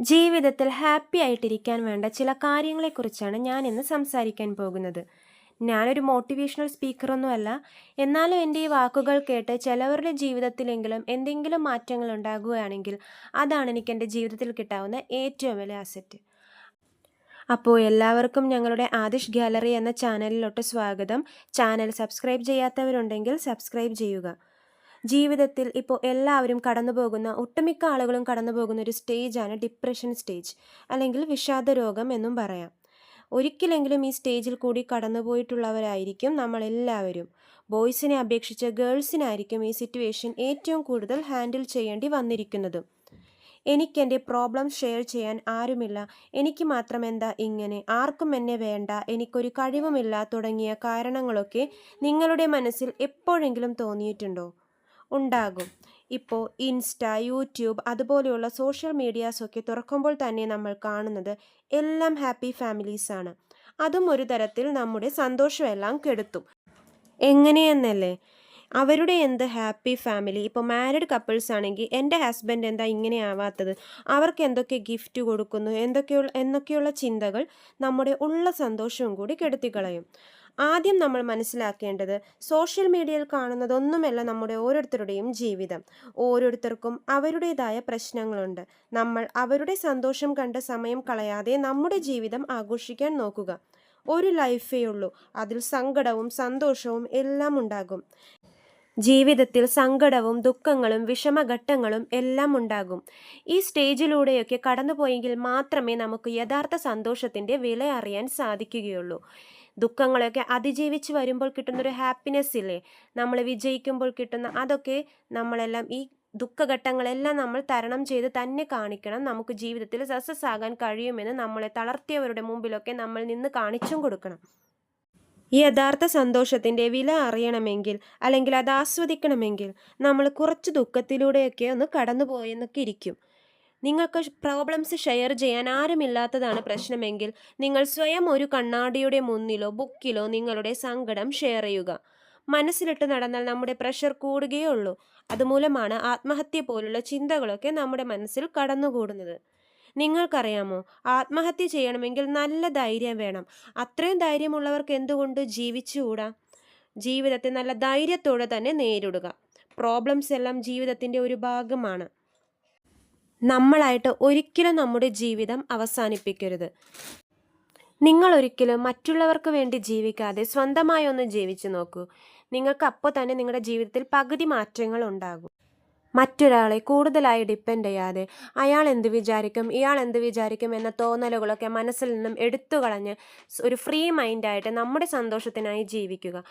ജീവിതത്തിൽ ഹാപ്പി ആയിട്ടിരിക്കാൻ വേണ്ട ചില കാര്യങ്ങളെക്കുറിച്ചാണ് ഞാൻ ഇന്ന് സംസാരിക്കാൻ പോകുന്നത്. ഞാനൊരു മോട്ടിവേഷണൽ സ്പീക്കറൊന്നുമല്ല എന്നാലും എന്റെ ഈ വാക്കുകൾ കേട്ട് ചിലവരുടെ ജീവിതത്തിലെങ്കിലും എന്തെങ്കിലും മാറ്റങ്ങൾ ഉണ്ടാകുകയാണെങ്കിൽ അതാണ് എനിക്ക് എന്റെ ജീവിതത്തിൽ കിട്ടാവുന്ന ഏറ്റവും വലിയ അസറ്റ് അപ്പോൾ എല്ലാവർക്കും ഞങ്ങളുടെ ആദിഷ് ഗാലറി എന്ന ചാനലിലോട്ട് സ്വാഗതം. ചാനൽ സബ്സ്ക്രൈബ് ചെയ്യാത്തവരുണ്ടെങ്കിൽ സബ്സ്ക്രൈബ് ചെയ്യുക. ജീവിതത്തിൽ ഇപ്പോൾ എല്ലാവരും കടന്നു പോകുന്ന ഒട്ടുമിക്ക ആളുകളും കടന്നു പോകുന്ന ഒരു സ്റ്റേജാണ് ഡിപ്രഷൻ സ്റ്റേജ് അല്ലെങ്കിൽ വിഷാദ രോഗം എന്നും പറയാം. ഒരിക്കലെങ്കിലും ഈ സ്റ്റേജിൽ കൂടി കടന്നുപോയിട്ടുള്ളവരായിരിക്കും നമ്മളെല്ലാവരും. ബോയ്സിനെ അപേക്ഷിച്ച് ഗേൾസിനായിരിക്കും ഈ സിറ്റുവേഷൻ ഏറ്റവും കൂടുതൽ ഹാൻഡിൽ ചെയ്യേണ്ടി വന്നിരിക്കുന്നത്. എനിക്കെന്റെ പ്രോബ്ലം ഷെയർ ചെയ്യാൻ ആരുമില്ല. എനിക്ക് മാത്രം എന്താ ഇങ്ങനെ? ആർക്കും എന്നെ വേണ്ട. എനിക്കൊരു കഴിവുമില്ല തുടങ്ങിയ കാരണങ്ങളൊക്കെ നിങ്ങളുടെ മനസ്സിൽ എപ്പോഴെങ്കിലും തോന്നിയിട്ടുണ്ടോ? ഉണ്ടാകും. ഇപ്പോൾ ഇൻസ്റ്റ യൂട്യൂബ് അതുപോലെയുള്ള സോഷ്യൽ മീഡിയാസൊക്കെ തുറക്കുമ്പോൾ തന്നെ നമ്മൾ കാണുന്നത് എല്ലാം ഹാപ്പി ഫാമിലീസാണ്. അതും ഒരു തരത്തിൽ നമ്മുടെ സന്തോഷമെല്ലാം കെടുത്തും. എങ്ങനെയെന്നല്ലേ? അവരുടെ എന്ത് ഹാപ്പി ഫാമിലി? ഇപ്പോൾ മാരിഡ് കപ്പിൾസ് ആണെങ്കിൽ എന്റെ ഹസ്ബൻഡ് എന്താ ഇങ്ങനെ ആവാത്തത്? അവർക്ക് എന്തൊക്കെ ഗിഫ്റ്റ് കൊടുക്കുന്നു? എന്തൊക്കെയുള്ള എന്നൊക്കെയുള്ള ചിന്തകൾ നമ്മുടെ ഉള്ള സന്തോഷവും കൂടി കെടുത്തിക്കളയും. ആദ്യം നമ്മൾ മനസ്സിലാക്കേണ്ടത് സോഷ്യൽ മീഡിയയിൽ കാണുന്നതൊന്നുമല്ല നമ്മുടെ ഓരോരുത്തരുടെയും ജീവിതം. ഓരോരുത്തർക്കും അവരുടേതായ പ്രശ്നങ്ങളുണ്ട്. നമ്മൾ അവരുടെ സന്തോഷം കണ്ട സമയം കളയാതെ നമ്മുടെ ജീവിതം ആഘോഷിക്കാൻ നോക്കുക. ഒരു ലൈഫേ ഉള്ളൂ. അതിൽ സങ്കടവും സന്തോഷവും എല്ലാം ഉണ്ടാകും. ജീവിതത്തിൽ സങ്കടവും ദുഃഖങ്ങളും വിഷമഘട്ടങ്ങളും എല്ലാം ഉണ്ടാകും. ഈ സ്റ്റേജിലൂടെയൊക്കെ കടന്നുപോയെങ്കിൽ മാത്രമേ നമുക്ക് യഥാർത്ഥ സന്തോഷത്തിന്റെ വില അറിയാൻ സാധിക്കുകയുള്ളൂ. ദുഃഖങ്ങളൊക്കെ അതിജീവിച്ച് വരുമ്പോൾ കിട്ടുന്നൊരു ഹാപ്പിനെസ് ഇല്ലേ? നമ്മൾ വിജയിക്കുമ്പോൾ കിട്ടുന്ന അതൊക്കെ നമ്മളെല്ലാം ഈ ദുഃഖഘട്ടങ്ങളെല്ലാം നമ്മൾ തരണം ചെയ്ത് തന്നെ കാണിക്കണം. നമുക്ക് ജീവിതത്തിൽ സക്സസ് ആകാൻ കഴിയുമെന്ന് നമ്മളെ തളർത്തിയവരുടെ മുമ്പിലൊക്കെ നമ്മൾ നിന്ന് കാണിച്ചും കൊടുക്കണം. ഈ യഥാർത്ഥ സന്തോഷത്തിന്റെ വില അറിയണമെങ്കിൽ അല്ലെങ്കിൽ അത് ആസ്വദിക്കണമെങ്കിൽ നമ്മൾ കുറച്ച് ദുഃഖത്തിലൂടെയൊക്കെ ഒന്ന് കടന്നുപോയെന്നൊക്കെ ഇരിക്കും. നിങ്ങൾക്ക് പ്രോബ്ലംസ് ഷെയർ ചെയ്യാൻ ആരുമില്ലാത്തതാണ് പ്രശ്നമെങ്കിൽ നിങ്ങൾ സ്വയം ഒരു കണ്ണാടിയുടെ മുന്നിലോ ബുക്കിലോ നിങ്ങളുടെ സങ്കടം ഷെയർ ചെയ്യുക. മനസ്സിലിട്ട് നടന്നാൽ നമ്മുടെ പ്രഷർ കൂടുകയേ ഉള്ളൂ അതുമൂലമാണ് ആത്മഹത്യ പോലുള്ള ചിന്തകളൊക്കെ നമ്മുടെ മനസ്സിൽ കടന്നുകൂടുന്നത്. നിങ്ങൾക്കറിയാമോ? ആത്മഹത്യ ചെയ്യണമെങ്കിൽ നല്ല ധൈര്യം വേണം. അത്രയും ധൈര്യമുള്ളവർക്ക് എന്തുകൊണ്ട് ജീവിച്ചുകൂടാ? ജീവിതത്തെ നല്ല ധൈര്യത്തോടെ തന്നെ നേരിടുക. പ്രോബ്ലംസ് എല്ലാം ജീവിതത്തിന്റെ ഒരു ഭാഗമാണ്. നമ്മളായിട്ട് ഒരിക്കലും നമ്മുടെ ജീവിതം അവസാനിപ്പിക്കരുത്. നിങ്ങൾ ഒരിക്കലും മറ്റുള്ളവർക്ക് വേണ്ടി ജീവിക്കാതെ സ്വന്തമായി ഒന്ന് ജീവിച്ചു നോക്കൂ. നിങ്ങൾക്ക് അപ്പോൾ തന്നെ നിങ്ങളുടെ ജീവിതത്തിൽ പകുതി മാറ്റങ്ങൾ ഉണ്ടാകും. മറ്റൊരാളെ കൂടുതലായി ഡിപ്പെൻഡ് ചെയ്യാതെ അയാൾ എന്ത് വിചാരിക്കും ഇയാൾ എന്ത് വിചാരിക്കും എന്ന തോന്നലുകളൊക്കെ മനസ്സിൽ നിന്നും എടുത്തു കളഞ്ഞ് ഒരു ഫ്രീ മൈൻഡായിട്ട് നമ്മുടെ സന്തോഷത്തിനായി ജീവിക്കുക.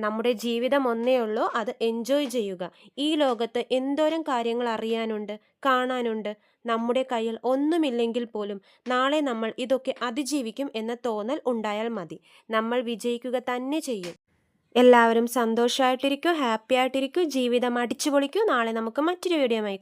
നമ്മുടെ ജീവിതം ഒന്നേ ഉള്ളൂ അത് എൻജോയ് ചെയ്യുക. ഈ ലോകത്ത് എന്തോരം കാര്യങ്ങൾ അറിയാനുണ്ട് കാണാനുണ്ട്. നമ്മുടെ കയ്യിൽ ഒന്നുമില്ലെങ്കിൽ പോലും നാളെ നമ്മൾ ഇതൊക്കെ അതിജീവിക്കും എന്ന തോന്നൽ ഉണ്ടായാൽ മതി. നമ്മൾ വിജയിക്കുക തന്നെ ചെയ്യും. എല്ലാവരും സന്തോഷമായിട്ടിരിക്കും ഹാപ്പി ആയിട്ടിരിക്കും ജീവിതം അടിച്ചു പൊളിക്കൂ നാളെ നമുക്ക് മറ്റൊരു വീഡിയോ